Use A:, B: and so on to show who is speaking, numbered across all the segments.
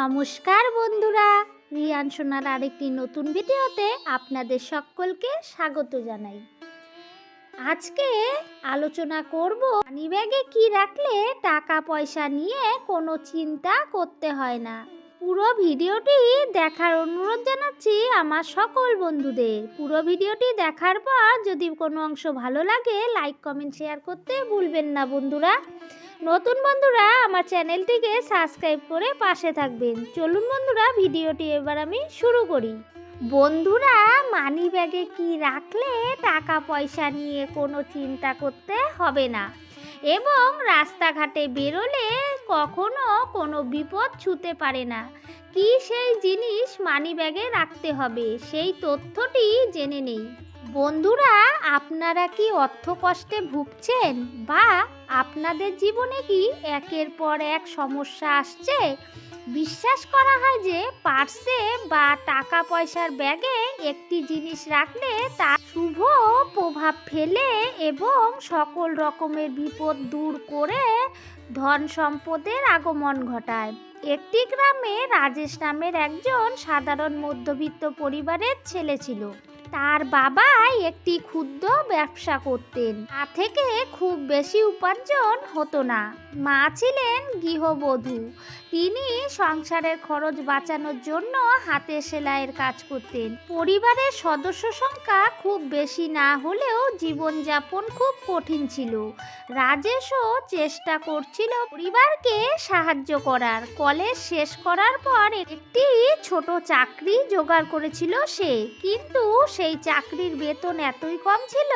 A: নমস্কার বন্ধুরা। রিয়ান সোনার আরেকটি নতুন ভিডিওতে আপনাদের সকলকে স্বাগত জানাই। আজকে আলোচনা করব মানি ব্যাগে কি রাখলে টাকা পয়সা নিয়ে কোনো চিন্তা করতে হয় না। পুরো ভিডিওটি দেখার অনুরোধ জানাচ্ছি আমার সকল বন্ধুদের। পুরো ভিডিওটি দেখার পর যদি কোনো অংশ ভালো লাগে লাইক কমেন্ট শেয়ার করতে ভুলবেন না বন্ধুরা। নতুন বন্ধুরা, আমার চ্যানেলটিকে সাবস্ক্রাইব করে পাশে থাকবেন। চলুন বন্ধুরা, ভিডিওটি এবার আমি শুরু করি। বন্ধুরা মানি ব্যাগে কি রাখলে টাকা পয়সা নিয়ে কোনো চিন্তা করতে হবে না। এবং রাস্তাঘাটে বেরোলে কখনো কোনো বিপদ ছুতে পারে না। কি সেই জিনিস মানি ব্যাগে রাখতে হবে? সেই তথ্যটি জেনে নেই। বন্ধুরা, আপনারা কি অর্থ কষ্টে ভুগছেন বা আপনাদের জীবনে কি একের পর এক সমস্যা আসছে? বিশ্বাস করা হয় যে পার্সে বা টাকা পয়সার ব্যাগে একটি জিনিস রাখলে তা শুভ প্রভাব ফেলে এবং সকল রকমের বিপদ দূর করে ধন সম্পদের আগমন ঘটায়। একটি গ্রামে রাজেশ নামের একজন সাধারণ মধ্যবিত্ত পরিবারের ছেলে ছিল। তার বাবা একটি ক্ষুদ্র ব্যবসা করতেন। তা থেকে খুব বেশি উপার্জন হতো না। মা ছিলেন গৃহবধূ। তিনি সংসারের খরচ বাঁচানোর জন্য হাতে সেলাইয়ের কাজ করতেন। পরিবারের সদস্য সংখ্যা খুব বেশি না হলেও জীবনযাপন খুব কঠিন ছিল। রাজেশও চেষ্টা করছিল পরিবারকে সাহায্য করার। কলেজ শেষ করার পর একটি ছোট চাকরি জোগাড় করেছিল সে। কিন্তু সেই চাকরির বেতন এতই কম ছিল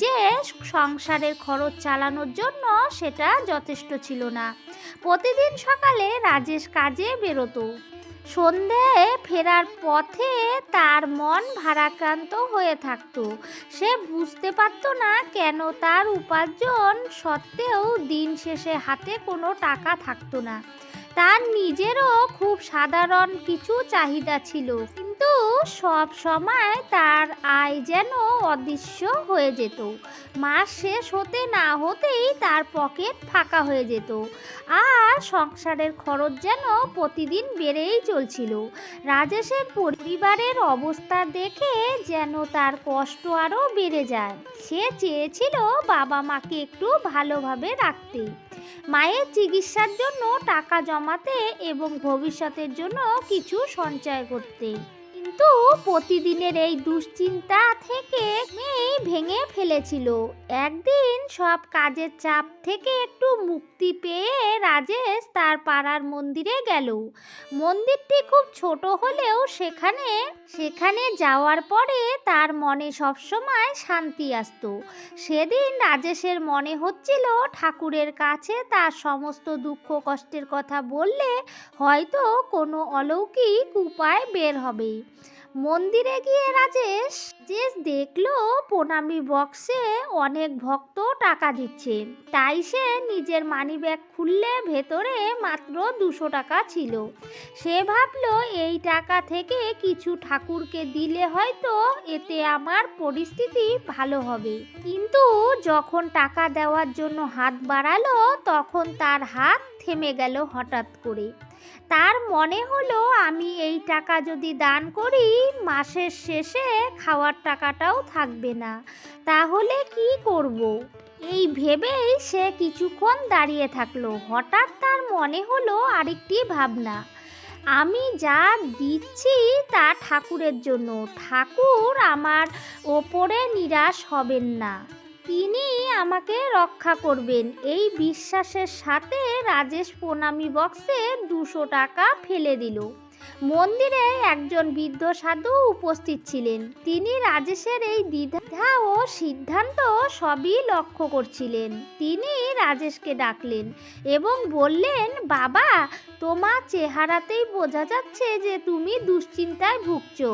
A: যে সংসারের খরচ চালানোর জন্য সেটা যথেষ্ট ছিল না। প্রতিদিন সকালে রাজেশ কাজে বেরোতো। সন্ধে ফেরার পথে তার মন ভারাক্রান্ত হয়ে থাকতো। সে বুঝতে পারতো না কেন তার উপার্জন সত্ত্বেও দিন শেষে হাতে কোনো টাকা থাকতো না। তার নিজেরও খুব সাধারণ কিছু চাহিদা ছিল। কিন্তু সব সময় তার আয় যেন অদৃশ্য হয়ে যেত। মাস শেষ হতে না হতেই তার পকেট ফাঁকা হয়ে যেত। আর সংসারের খরচ যেন প্রতিদিন বেড়েই চলছিল। রাজেশের পরিবারের অবস্থা দেখে যেন তার কষ্ট আরও বেড়ে যায়। সে চেয়েছিল বাবা মাকে একটু ভালোভাবে রাখতে। মায়ের চিকিৎসার জন্য টাকা জমাতে এবং ভবিষ্যতের জন্য কিছু সঞ্চয় করতে। কিন্তু প্রতিদিনের এই দুশ্চিন্তা থেকে মেয়ে ভেঙে ফেলেছিল। একদিন সব কাজের চাপ থেকে একটু মুক্তি পেয়ে রাজেশ তার পাড়ার মন্দিরে গেল। মন্দিরটি খুব ছোট হলেও সেখানে সেখানে যাওয়ার পরে তার মনে সবসময় শান্তি আসতো। সেদিন রাজেশের মনে হচ্ছিল, ঠাকুরের কাছে তার সমস্ত দুঃখ কষ্টের কথা বললে হয়তো কোনো অলৌকিক উপায় বের হবে মন্দিরে গিয়ে রাজেশ রাজেশ দেখল প্রণামী বক্সে অনেক ভক্ত টাকা দিচ্ছে। তাই সে নিজের মানিব্যাগ খুললে ভেতরে মাত্র দুশো টাকা ছিল। সে ভাবলো, এই টাকা থেকে কিছু ঠাকুরকে দিলে হয়তো এতে আমার পরিস্থিতি ভালো হবে। কিন্তু যখন টাকা দেওয়ার জন্য হাত বাড়ালো, তখন তার হাত থেমে গেল হঠাৎ করে। তার মনে হলো আমি এই টাকা যদি দান করি, মাসের শেষে খাওয়ার টাকাটাও থাকবে না। তাহলে কি করব। এই ভেবেই সে কিছুক্ষণ দাঁড়িয়ে থাকল। হঠাৎ তার মনে হলো আরেকটি ভাবনা। আমি যা দিচ্ছি তা ঠাকুরের জন্য। ঠাকুর আমার ওপরে নিরাশ হবেন না। তিনি আমাকে রক্ষা করবেন। এই বিশ্বাসের সাথে রাজেশ প্রণামী বক্সে দুশো টাকা ফেলে দিল। মন্দিরে একজন বৃদ্ধ সাধু উপস্থিত ছিলেন। তিনি রাজেশের এই দ্বিধা ও সিদ্ধান্ত সবই লক্ষ্য করছিলেন। তিনি রাজেশকে ডাকলেন এবং বললেন, বাবা, তোমার চেহারাতেই বোঝা যাচ্ছে যে তুমি দুশ্চিন্তায় ভুগছো।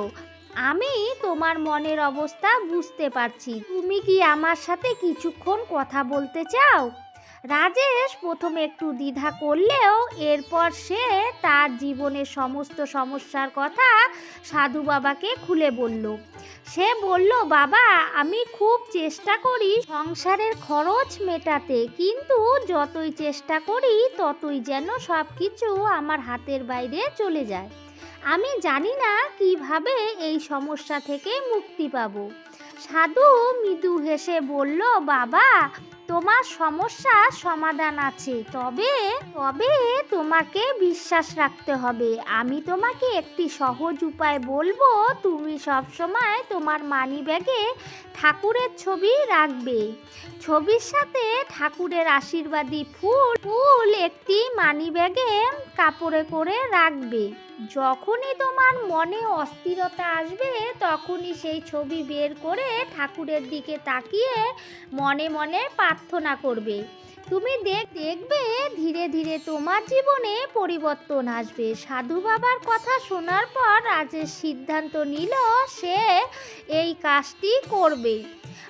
A: আমি তোমার মনের অবস্থা বুঝতে পারছি। তুমি কি আমার সাথে কিছুক্ষণ কথা বলতে চাও? রাজেশ প্রথমে একটু দ্বিধা করলেও এরপর সে তার জীবনের সমস্ত সমস্যার কথা সাধু বাবাকে খুলে বলল। সে বলল, বাবা, আমি খুব চেষ্টা করি সংসারের খরচ মেটাতে, কিন্তু যতই চেষ্টা করি ততই যেন সব কিছু আমার হাতের বাইরে চলে যায়। আমি জানি না কীভাবে এই সমস্যা থেকে মুক্তি পাব। সাধু মৃদু হেসে বলল, বাবা, তোমার সমস্যার সমাধান আছে। তবে তবে তোমাকে বিশ্বাস রাখতে হবে। আমি তোমাকে একটি সহজ উপায় বলব। তুমি সব সময় তোমার মানি ব্যাগে ঠাকুরের ছবি রাখবে। ছবির সাথে ঠাকুরের আশীর্বাদী ফুল ফুল একটি মানি ব্যাগে কাপড়ে করে রাখবে। যখনই তোমার মনে অস্থিরতা আসবে, তখনই সেই ছবি বের করে ঠাকুরের দিকে তাকিয়ে মনে মনে প্রার্থনা করবে। তুমি দেখ, দেখবে ধীরে ধীরে তোমার জীবনে পরিবর্তন আসবে। সাধু বাবার কথা শোনার পর রাজের সিদ্ধান্ত নিল, সে এই কাজটি করবে।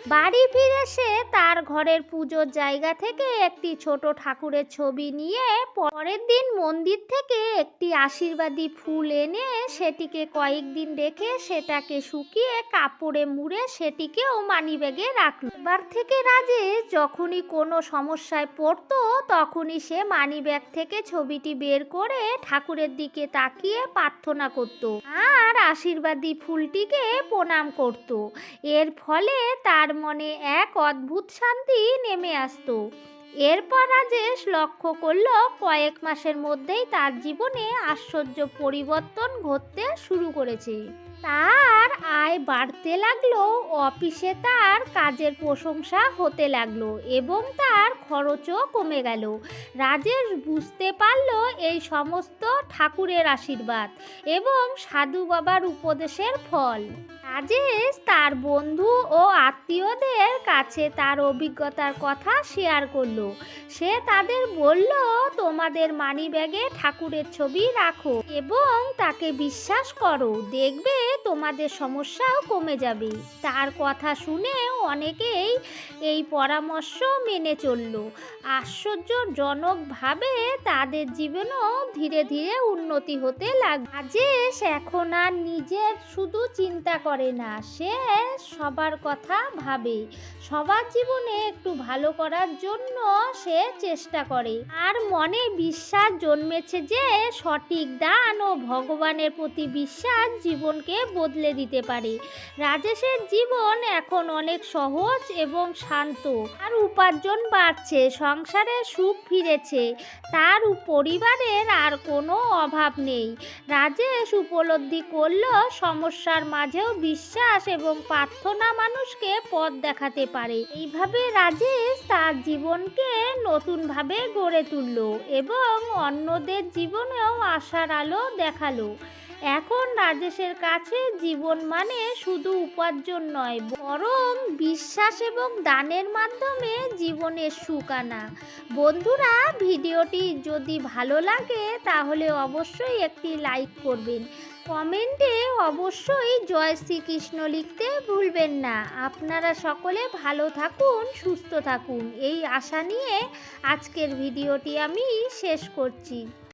A: বাড়ি ফিরে সে তার ঘরের পুজোর জায়গা থেকে একটি ছোট ঠাকুরের ছবি নিয়ে পরের দিন মন্দির থেকে একটি আশীর্বাদী ফুল এনে সেটিকে কয়েকদিন রেখে সেটাকে শুকিয়ে কাপড়ে মুড়ে সেটিকেও মানিব্যাগে রাখল। এবার থেকে রাজেশ যখনই কোনো সমস্যায় পড়তো তখনই সে মানিব্যাগ থেকে ছবিটি বের করে ঠাকুরের দিকে তাকিয়ে প্রার্থনা করত। আর আশীর্বাদী ফুলটিকে প্রণাম করত। এর ফলে তার মনে এক অদ্ভুত শান্তি নেমে আসতো। এরপর রাজেশ লক্ষ্য করল, কয়েক মাসের মধ্যেই তার জীবনে আশ্চর্য পরিবর্তন ঘটতে শুরু করেছে। তার আয় বাড়তে লাগল, অফিসে তার কাজের প্রশংসা হতে লাগল এবং তার খরচও কমে গেল। রাজেশ বুঝতে পারল এই সমস্ত ঠাকুরের আশীর্বাদ এবং সাধু বাবার উপদেশের ফল। রাজেশ তার বন্ধু ও আত্মীয়দের কাছে তার অভিজ্ঞতার কথা শেয়ার করল। সে তাদের বলল, তোমাদের মানি ব্যাগে ঠাকুরের ছবি রাখো এবং তাকে বিশ্বাস করো, দেখবে তোমাদের সমস্যাও কমে যাবে। তার কথা শুনে অনেকেই এই পরামর্শ মেনে চলল। আশ্চর্যজনকভাবে তাদের জীবনও ধীরে ধীরে উন্নতি হতে লাগ রাজেশ এখন আর নিজের শুধু চিন্তা করে না। সে সবার কথা ভাবে। সবার জীবনে একটু ভালো করার জন্য সে চেষ্টা করে। আর মনে বিশ্বাস জন্মেছে যে সঠিক দান ও ভগবানের প্রতি বিশ্বাস জীবনকে বদলে দিতে পারে। রাজেশের জীবন এখন অনেক সহজ এবং শান্ত। আর উপার্জন বাড়ছে, সংসারে সুখ ফিরেছে। তার পরিবারের আর কোনো অভাব নেই। রাজেশ উপলব্ধি করল সমস্যার মাঝেও বিশ্বাস এবং প্রার্থনা মানুষকে পথ দেখাতে পারে। এইভাবে রাজেশ তার জীবনকে নতুনভাবে গড়ে তুলল এবং অন্যদের জীবনেও আশার আলো দেখাল। এখন রাজেশের কাছে জীবন মানে শুধু উপার্জন নয়, বরং বিশ্বাস এবং দানের মাধ্যমে জীবনের সুখ আনা। বন্ধুরা, ভিডিওটি যদি ভালো লাগে তাহলে অবশ্যই একটি লাইক করবেন। কমেন্টে অবশ্যই জয় শ্রীকৃষ্ণ লিখতে ভুলবেন না। আপনারা সকলে ভালো থাকুন, সুস্থ থাকুন। এই আশা নিয়ে আজকের ভিডিওটি আমি শেষ করছি।